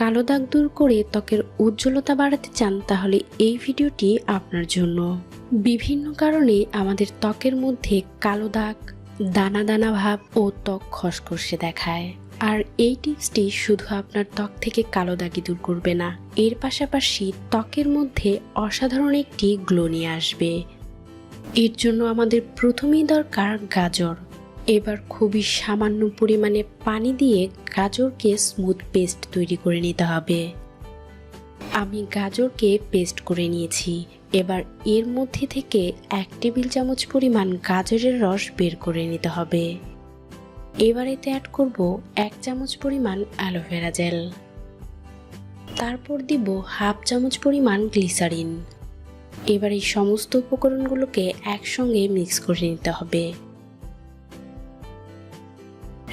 কালো দাগ দূর করে ত্বকের উজ্জ্বলতা বাড়াতে চান, তাহলে এই ভিডিওটি আপনার জন্য। বিভিন্ন কারণে আমাদের ত্বকের মধ্যে কালো দাগ, দানা দানা ভাব ও ত্বক খসখসে দেখায়। আর এই টিপসটি শুধু আপনার ত্বক থেকে কালো দাগি দূর করবে না, এর পাশাপাশি ত্বকের মধ্যে অসাধারণ একটি গ্লো নিয়ে আসবে। এর জন্য আমাদের প্রথমেই দরকার গাজর। এবার খুবই সামান্য পরিমাণে পানি দিয়ে গাজরকে স্মুথ পেস্ট তৈরি করে নিতে হবে। আমি গাজরকে পেস্ট করে নিয়েছি। এবার এর মধ্যে থেকে এক টেবিল চামচ পরিমাণ গাজরের রস বের করে নিতে হবে। এবার এতে অ্যাড করব এক চামচ পরিমাণ অ্যালোভেরা জেল তারপর দিব হাফ চামচ পরিমাণ গ্লিসারিন এবার এই সমস্ত উপকরণগুলোকে একসঙ্গে মিক্স করে নিতে হবে।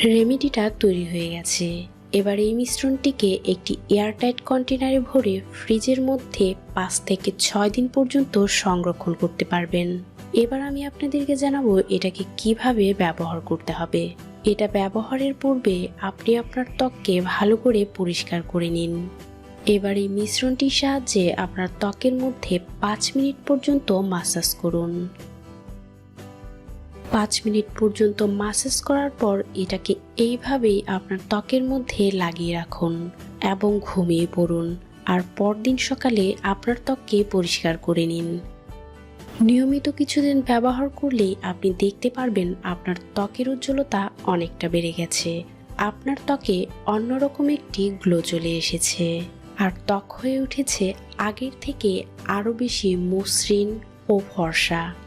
রেমেডিটা তৈরি হয়ে গেছে। এবার এই মিশ্রণটিকে একটি এয়ারটাইট কন্টেনারে ভরে ফ্রিজের মধ্যে পাঁচ থেকে ছয় দিন পর্যন্ত সংরক্ষণ করতে পারবেন। এবার আমি আপনাদেরকে জানাব এটাকে কীভাবে ব্যবহার করতে হবে। এটা ব্যবহারের পূর্বে আপনি আপনার ত্বককে ভালো করে পরিষ্কার করে নিন। এবার এই মিশ্রণটির সাহায্যে আপনার ত্বকের মধ্যে পাঁচ মিনিট পর্যন্ত মাসাজ করুন। পাঁচ মিনিট পর্যন্ত মাসাজ করার পর এটাকে এইভাবেই আপনার ত্বকের মধ্যে লাগিয়ে রাখুন এবং ঘুমিয়ে পড়ুন। আর পরদিন সকালে আপনার ত্বককে পরিষ্কার করে নিন। নিয়মিত কিছুদিন ব্যবহার করলেই আপনি দেখতে পারবেন আপনার ত্বকের উজ্জ্বলতা অনেকটা বেড়ে গেছে। আপনার ত্বকে অন্যরকম একটি গ্লো চলে এসেছে। আর ত্বক হয়ে উঠেছে আগের থেকে আরও বেশি মসৃণ ও ফর্সা।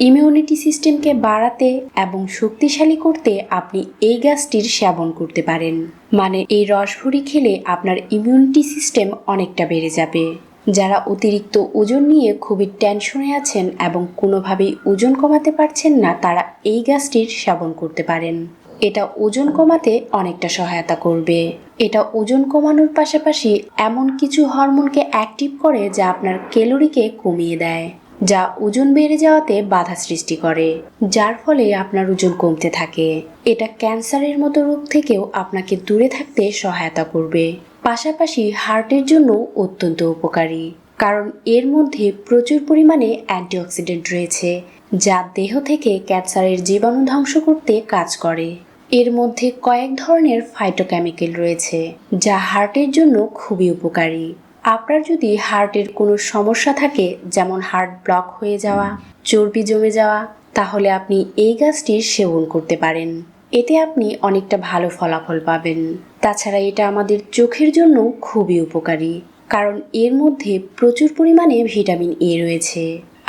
ইমিউনিটি সিস্টেমকে বাড়াতে এবং শক্তিশালী করতে আপনি এই গাছটির সেবন করতে পারেন। মানে এই রসভুরি খেলে আপনার ইমিউনিটি সিস্টেম অনেকটা বেড়ে যাবে। যারা অতিরিক্ত ওজন নিয়ে খুবই টেনশনে আছেন এবং কোনোভাবেই ওজন কমাতে পারছেন না, তারা এই গাছটির সেবন করতে পারেন। এটা ওজন কমাতে অনেকটা সহায়তা করবে। এটা ওজন কমানোর পাশাপাশি এমন কিছু হরমোনকে অ্যাক্টিভ করে যা আপনার ক্যালোরিকে কমিয়ে দেয়। যা ওজন বেড়ে যাওয়াতে বাধা সৃষ্টি করে, যার ফলে আপনার ওজন কমতে থাকে। এটা ক্যান্সারের মতো রোগ থেকেও আপনাকে দূরে থাকতে সহায়তা করবে। পাশাপাশি হার্টের জন্য অত্যন্ত উপকারী, কারণ এর মধ্যে প্রচুর পরিমাণে অ্যান্টিঅক্সিডেন্ট রয়েছে, যা দেহ থেকে ক্যান্সারের জীবাণু ধ্বংস করতে কাজ করে। এর মধ্যে কয়েক ধরনের ফাইটোকেমিক্যাল রয়েছে, যা হার্টের জন্য খুবই উপকারী। আপনার যদি হার্টের কোনো সমস্যা থাকে, যেমন হার্ট ব্লক হয়ে যাওয়া, চর্বি জমে যাওয়া, তাহলে আপনি এই গাছটির সেবন করতে পারেন। এতে আপনি অনেকটা ভালো ফলাফল পাবেন। তাছাড়া এটা আমাদের চোখের জন্য খুবই উপকারী, কারণ এর মধ্যে প্রচুর পরিমাণে ভিটামিন এ রয়েছে,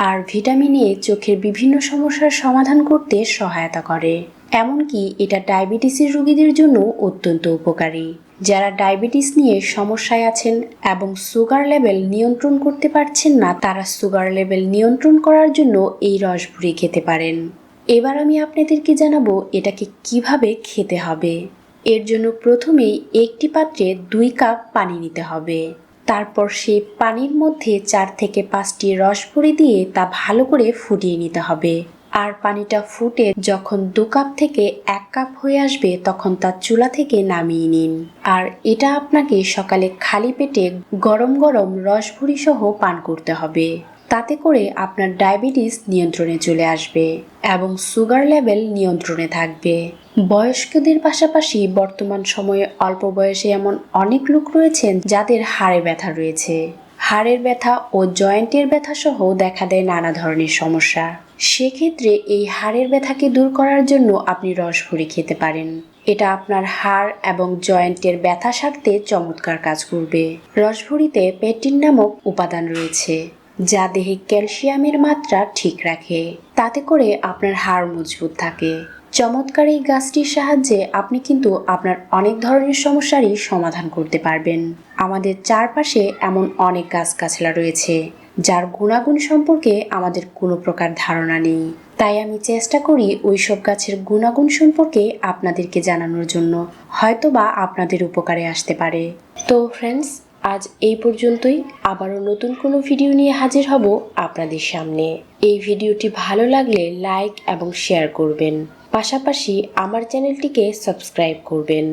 আর ভিটামিন এ চোখের বিভিন্ন সমস্যার সমাধান করতে সহায়তা করে। এমনকি এটা ডায়াবেটিসের রোগীদের জন্য অত্যন্ত উপকারী। যারা ডায়াবেটিস নিয়ে সমস্যায় আছেন এবং সুগার লেভেল নিয়ন্ত্রণ করতে পারছেন না, তারা সুগার লেভেল নিয়ন্ত্রণ করার জন্য এই রসভুরি খেতে পারেন। এবার আমি আপনাদেরকে জানাব এটাকে কীভাবে খেতে হবে। এর জন্য প্রথমেই একটি পাত্রে দুই কাপ পানি নিতে হবে। তারপর সেই পানির মধ্যে চার থেকে পাঁচটি রস ভরে দিয়ে তা ভালো করে ফুটিয়ে নিতে হবে। আর পানিটা ফুটে যখন দু কাপ থেকে এক কাপ হয়ে আসবে, তখন তা চুলা থেকে নামিয়ে নিন। আর এটা আপনাকে সকালে খালি পেটে গরম গরম রসভুরি সহ পান করতে হবে। তাতে করে আপনার ডায়াবেটিস নিয়ন্ত্রণে চলে আসবে এবং সুগার লেভেল নিয়ন্ত্রণে থাকবে। বয়স্কদের পাশাপাশি বর্তমান সময়ে অল্প বয়সে এমন অনেক লোক রয়েছেন যাদের হাড়ে ব্যথা রয়েছে। হাড়ের ব্যথা ও জয়েন্টের ব্যথা সহ দেখা দেয় নানা ধরনের সমস্যা। সেক্ষেত্রে এই হাড়ের ব্যথাকে দূর করার জন্য আপনি রস রসভুরি খেতে পারেন। এটা আপনার হাড় এবং জয়েন্টের ব্যথা সারতে চমৎকার কাজ করবে। রসভুরিতে পেটিন নামক উপাদান রয়েছে, যা দেহে ক্যালসিয়ামের মাত্রা ঠিক রাখে। তাতে করে আপনার হাড় মজবুত থাকে। চমৎকার এই গাছটির সাহায্যে আপনি কিন্তু আপনার অনেক ধরনের সমস্যারই সমাধান করতে পারবেন। আমাদের চারপাশে এমন অনেক গাছগাছলা রয়েছে যার গুণাগুণ সম্পর্কে আমাদের কোনো প্রকার ধারণা নেই। তাই আমি চেষ্টা করি ওইসব গাছের গুণাগুণ সম্পর্কে আপনাদেরকে জানানোর জন্য। হয়তোবা আপনাদের উপকারে আসতে পারে। তো ফ্রেন্ডস আজ এই পর্যন্তই। আবারও নতুন কোনো ভিডিও নিয়ে হাজির হব আপনাদের সামনে। এই ভিডিওটি ভালো লাগলে লাইক এবং শেয়ার করবেন। পাশাপাশি আমার চ্যানেলটিকে সাবস্ক্রাইব করবেন।